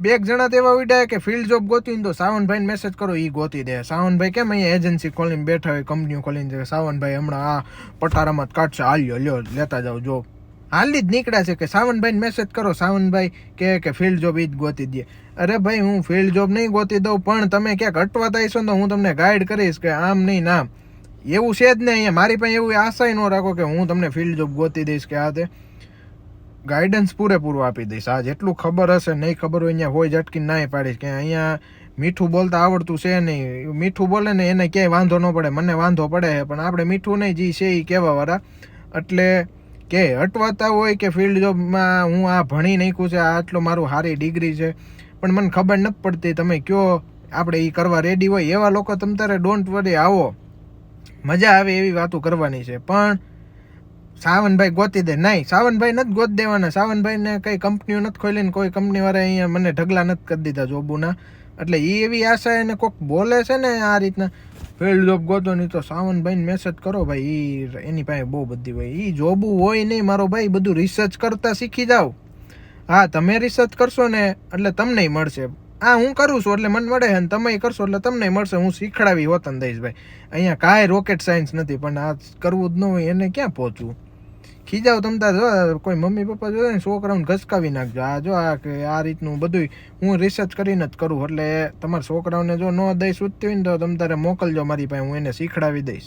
બે એક જણા તેવા ઉડ્યા કે ફિલ્ડ જોબ ગોતી ને તો સાવનભાઈ મેસેજ કરો એ ગોતી દે. સાવનભાઈ કેમ અહીંયા એજન્સી ખોલીને બેઠા હોય કંપનીઓ ખોલીને સાવનભાઈ હમણાં આ પટારામાં કાઢશે. હાલ્યો લ્યો, લેતા જાઓ જોબ હાલી જ નીકળ્યા છે કે સાવનભાઈને મેસેજ કરો. સાવનભાઈ કે કે ફિલ્ડ જોબ એ જ ગોતી દે. અરે ભાઈ, હું ફિલ્ડ જોબ નહીં ગોતી દઉં, પણ તમે ક્યાંક અટવાતા હશો તો હું તમને ગાઈડ કરીશ કે આમ નહીં નામ એવું છે જ ને અહીંયા. મારી પાસે એવું આશાય ન રાખો કે હું તમને ફિલ્ડ જોબ ગોતી દઈશ કે આ તે. ગાઈડન્સ પૂરેપૂરું આપી દઈશ. આ જેટલું ખબર હશે, નહીં ખબર હોય અહીંયા હોય ઝટકી ના પાડીશ કે અહીંયા મીઠું બોલતા આવડતું છે નહીં. મીઠું બોલે ને એને ક્યાંય વાંધો ન પડે, મને વાંધો પડે છે, પણ આપણે મીઠું નહીં, જે છે એ કહેવા વાળા એટલે કે અટવાતા હોય કે ફિલ્ડ જોબમાં હું આ ભણી નાખ્યું છે, આ આટલો મારું સારી ડિગ્રી છે, પણ મને ખબર નથી પડતી તમે કયો, આપણે એ કરવા રેડી હોય એવા લોકો, તમ તારે ડોન્ટ વરી આવો. મજા આવે એવી વાતો કરવાની છે. પણ સાવનભાઈ ગોતી દે. નહીં, સાવનભાઈ નથી ગોત દેવાના. સાવનભાઈને કઈ કંપનીઓ નથી ખોલીને કોઈ કંપનીવાળા અહીંયા મને ઢગલા નથી કરી દીધા જોબુના. એટલે એ એવી આશા એને કોક બોલે છે ને આ રીતના ફિલ્ડ જોબ ગોતો નહીં તો સાવનભાઈને મેસેજ કરો ભાઈ એ એની પાસે બહુ બધી હોય. એ જોબું હોય નહીં, મારો ભાઈ, બધું રિસર્ચ કરતા શીખી જાઓ. હા, તમે રિસર્ચ કરશો ને, એટલે તમને મળશે. આ હું કરું છું, એટલે મને મળે છે ને તમે કરશો, એટલે તમને મળશે. હું શીખડાવી હોતન દઈશ ભાઈ. અહીંયા કાંઈ રોકેટ સાયન્સ નથી, પણ આ કરવું જ ન હોય, એને ક્યાં પહોંચવું? ખીજાવ તમ તાર જો કોઈ મમ્મી પપ્પા જો છોકરાઓને ઘસકાવી નાખજો. આ જો આ કે આ રીતનું બધું હું રિસર્ચ કરીને જ કરું, એટલે તમારા છોકરાઓને જો ન દઈ સૂચતી હોય ને તો તમ તારે મોકલજો મારી પાસે, હું એને શીખડાવી દઈશ.